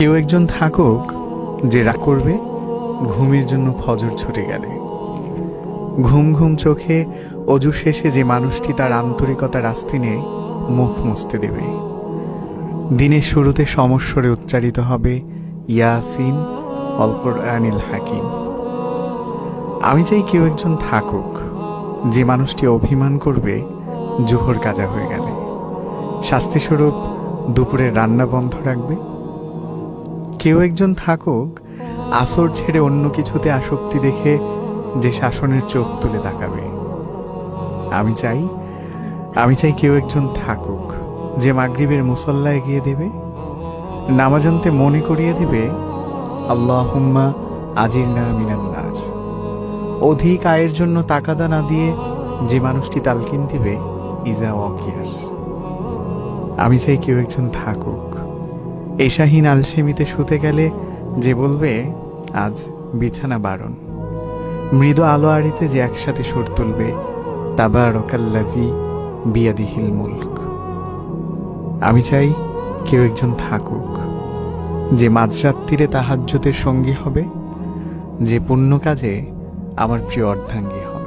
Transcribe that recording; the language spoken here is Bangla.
কেউ একজন থাকুক যে রাগ করবে, ঘুমের জন্য ফজর ছুটে গেলে। ঘুম ঘুম চোখে অজু শেষে যে মানুষটি তার আন্তরিকতার আস্তিনে মুখ মুছতে দেবে। দিনের শুরুতে সমস্বরে উচ্চারিত হবে, ইয়াসিন অল্পর আনিল হাকিম। আমি চাই কেউ একজন থাকুক যে মানুষটি অভিমান করবে, জোহর কাজা হয়ে গেলে। শাস্তিস্বরূপ দুপুরে রান্না বন্ধ রাখবে। কেউ একজন থাকুক, আসর ছেড়ে অন্য কিছুতে আসক্তি দেখে যে শাসনের চোখ তুলে তাকাবে। আমি চাই আমি চাই কেউ একজন থাকুক, যে মাগরিবের মুসল্লা এগিয়ে দেবে নামাজান্তে মনে করিয়ে দেবে আল্লাহ হুম্মা আজির না মিনান্নার অধিক আয়ের জন্য তাকাদা না দিয়ে যে মানুষটি তালকিন দিবে, ইজা ওয়াকিয়ার আমি চাই কেউ একজন থাকুক এশাহীন আলসেমিতে শুতে গেলে যে বলবে, আজ বিছানা বারণ। মৃদু আলো আড়িতে যে একসাথে সুর তুলবে তাবারকাল্লাজি বিয়াদিহিল মুলক। আমি চাই কেউ একজন থাকুক, যে মাঝরাত্রিরে তাহাজ্যতের সঙ্গী হবে, যে পুণ্য কাজে আমার প্রিয় অর্ধাঙ্গী হবে।